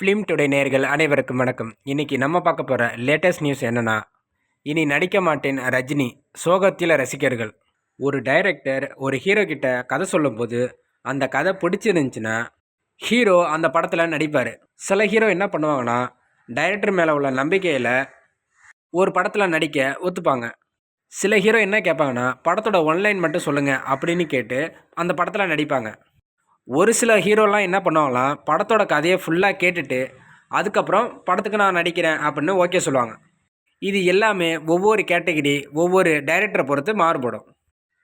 Film today நேர்கள் அனைவருக்கும் வணக்கம். இன்றைக்கி நம்ம பார்க்க போகிற லேட்டஸ்ட் நியூஸ் என்னன்னா இனி நடிக்க மாட்டேன் ரஜினி சோகத்தில் ரசிகர்கள். ஒரு டைரக்டர் ஒரு ஹீரோ கிட்ட கதை சொல்லும்போது அந்த கதை பிடிச்சிருந்துச்சுன்னா ஹீரோ அந்த படத்தில் நடிப்பார். சில ஹீரோ என்ன பண்ணுவாங்கன்னா டைரக்டர் மேலே உள்ள நம்பிக்கையில் ஒரு படத்தில் நடிக்க ஒத்துப்பாங்க. சில ஹீரோ என்ன கேட்பாங்கன்னா படத்தோட ஒன்லைன் மட்டும் சொல்லுங்கள் அப்படின்னு கேட்டு அந்த படத்தில் நடிப்பாங்க. ஒரு சில ஹீரோலாம் என்ன பண்ணுவாங்களாம் படத்தோட கதையை ஃபுல்லாக கேட்டுட்டு அதுக்கப்புறம் படத்துக்கு நான் நடிக்கிறேன் அப்படின்னு ஓகே சொல்லுவாங்க. இது எல்லாமே ஒவ்வொரு கேட்டகிரி ஒவ்வொரு டைரக்டரை பொறுத்து மாறுபடும்.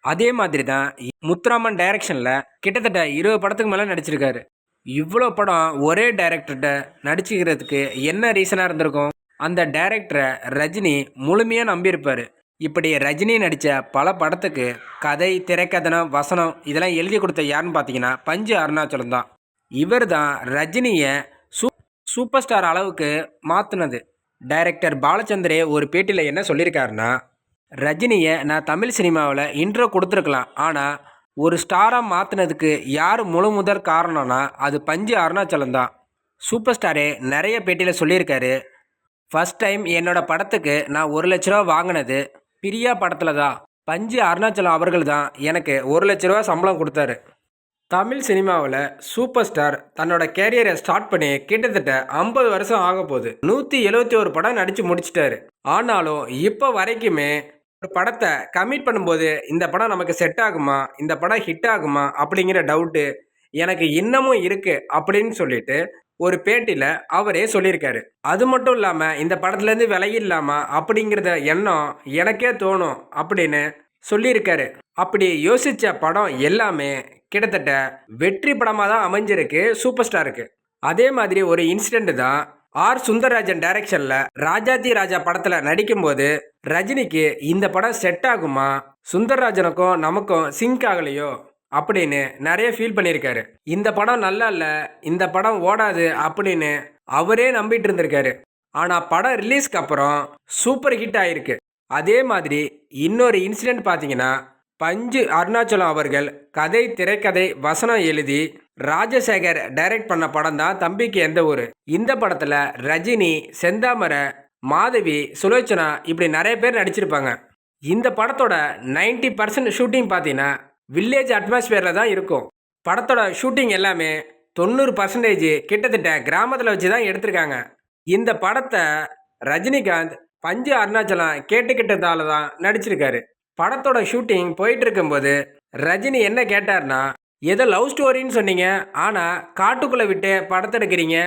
அதே மாதிரி தான் முத்துராமன் டைரக்ஷனில் கிட்டத்தட்ட இருபது படத்துக்கு மேலே நடிச்சிருக்காரு. இவ்வளோ படம் ஒரே டைரக்டர்கிட்ட நடிச்சுக்கிறதுக்கு என்ன ரீசனாக இருந்திருக்கும்? அந்த டைரக்டரை ரஜினி முழுமையாக நம்பியிருப்பார். இப்படி ரஜினி நடித்த பல படத்துக்கு கதை திரைக்கதனம் வசனம் இதெல்லாம் எழுதி கொடுத்த யாருன்னு பார்த்தீங்கன்னா பஞ்சு அருணாச்சலம் தான். இவர் தான் ரஜினியை சூ சூப்பர் ஸ்டார் அளவுக்கு மாற்றினது டைரக்டர் பாலச்சந்திரே ஒரு பேட்டியில் என்ன சொல்லியிருக்காருன்னா ரஜினியை நான் தமிழ் சினிமாவில் இன்ட்ரோ கொடுத்துருக்கலாம். ஆனால் ஒரு ஸ்டாராக மாற்றினதுக்கு யார் முழு முதற் காரணம்னா அது பஞ்சு அருணாச்சலம் தான். சூப்பர் ஸ்டாரே நிறைய பேட்டியில் சொல்லியிருக்காரு. ஃபஸ்ட் டைம் என்னோடய படத்துக்கு நான் ஒரு லட்ச ரூபா வாங்கினது பிரியா படத்தில் தான். பஞ்சு அருணாச்சலம் அவர்கள் தான் எனக்கு ஒரு லட்ச ரூபா சம்பளம் கொடுத்தாரு. தமிழ் சினிமாவில் சூப்பர் ஸ்டார் தன்னோட கேரியரை ஸ்டார்ட் பண்ணி கிட்டத்தட்ட ஐம்பது வருஷம் ஆக போகுது. நூற்றி எழுபத்தி ஒரு படம் நடித்து முடிச்சிட்டாரு. ஆனாலும் இப்போ வரைக்குமே ஒரு படத்தை கமிட் பண்ணும்போது இந்த படம் நமக்கு செட் ஆகுமா இந்த படம் ஹிட் ஆகுமா அப்படிங்கிற டவுட்டு எனக்கு இன்னமும் இருக்குது அப்படின்னு சொல்லிட்டு ஒரு பேட்டியில் அவரே சொல்லியிருக்காரு. அது மட்டும் இல்லாமல் இந்த படத்துலேருந்து விலகிடலாமா அப்படிங்கிறத எண்ணம் எனக்கே தோணும் அப்படின்னு சொல்லியிருக்காரு. அப்படி யோசித்த படம் எல்லாமே கிட்டத்தட்ட வெற்றி படமாக தான் அமைஞ்சிருக்கு சூப்பர் ஸ்டாருக்கு. அதே மாதிரி ஒரு இன்சிடெண்ட் தான் ஆர். சுந்தரராஜன் டைரக்ஷனில் ராஜாதி ராஜா படத்தில் நடிக்கும்போது ரஜினிக்கு இந்த படம் செட் ஆகுமா? சுந்தரராஜனுக்கும் நமக்கும் சிங்க் ஆகலையோ? அப்படின்னு நிறைய ஃபீல் பண்ணியிருக்காரு. இந்த படம் நல்லா இல்லை இந்த படம் ஓடாது அப்படின்னு அவரே நம்பிட்டு இருந்திருக்காரு. ஆனால் படம் ரிலீஸ்க்கு அப்புறம் சூப்பர் ஹிட் ஆயிருக்கு. அதே மாதிரி இன்னொரு இன்சிடெண்ட் பார்த்தீங்கன்னா பஞ்சு அருணாச்சலம் அவர்கள் கதை திரைக்கதை வசனம் எழுதி ராஜசேகர் டைரக்ட் பண்ண படம் தான் தம்பிக்கு எந்த ஊர். இந்த படத்தில் ரஜினி செந்தாமரை மாதவி சுலோச்சனா இப்படி நிறைய பேர் நடிச்சிருப்பாங்க. இந்த படத்தோட 90% பர்சன்ட் ஷூட்டிங் பார்த்தீங்கன்னா வில்லேஜ் அட்மாஸ்பியரில் தான் இருக்கும். படத்தோட ஷூட்டிங் எல்லாமே தொண்ணூறு பர்சன்டேஜ் கிட்டத்தட்ட கிராமத்தில் வச்சு தான் எடுத்திருக்காங்க. இந்த படத்தை ரஜினிகாந்த் பஞ்சு அருணாச்சலம் கேட்டுக்கிட்டதால தான் நடிச்சிருக்காரு. படத்தோட ஷூட்டிங் போயிட்டு இருக்கும்போது ரஜினி என்ன கேட்டார்னா ஏதோ லவ் ஸ்டோரின்னு சொன்னீங்க. ஆனால் காட்டுக்குள்ளே விட்டு படத்தை எடுக்கிறீங்க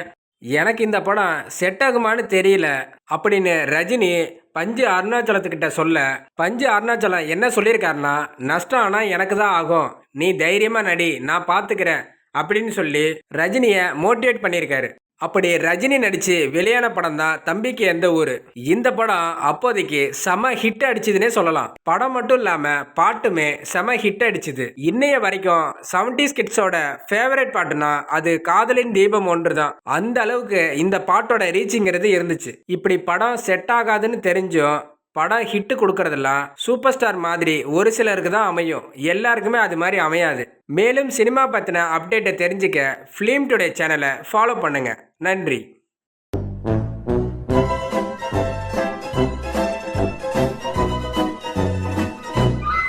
எனக்கு இந்த படம் செட் ஆகுமான்னு தெரியல அப்படின்னு ரஜினி பஞ்சு அருணாச்சலத்துக்கிட்ட சொல்ல பஞ்சு அருணாச்சலம் என்ன சொல்லியிருக்காருன்னா நஷ்டம் ஆனால் எனக்கு தான் ஆகும். நீ தைரியமாக நடி நான் பார்த்துக்கிறேன் அப்படின்னு சொல்லி ரஜினியை மோட்டிவேட் பண்ணியிருக்காரு. அப்படி ரஜினி நடித்து வெளியான படம் தான் தம்பிக்கு எந்த ஊர். இந்த படம் அப்போதைக்கு செம ஹிட் அடிச்சுதுன்னே சொல்லலாம். படம் மட்டும் இல்லாமல் பாட்டுமே செம ஹிட் அடிச்சுது. இன்னைய வரைக்கும் செவன்டிஸ் கிட்ஸோட ஃபேவரட் பாட்டுனா அது காதலின் தீபம் ஒன்று தான் அந்த அளவுக்கு இந்த பாட்டோட ரீச்சிங்கிறது இருந்துச்சு. இப்படி படம் செட் ஆகாதுன்னு தெரிஞ்சும் படம் ஹிட்டு கொடுக்கறதெல்லாம் சூப்பர் ஸ்டார் மாதிரி ஒரு சிலருக்கு தான் அமையும். எல்லாருக்குமே அது மாதிரி அமையாது. மேலும் சினிமா பற்றின அப்டேட்டை தெரிஞ்சுக்க ஃபிலிம் டுடே சேனலை ஃபாலோ பண்ணுங்கள் நன்றி.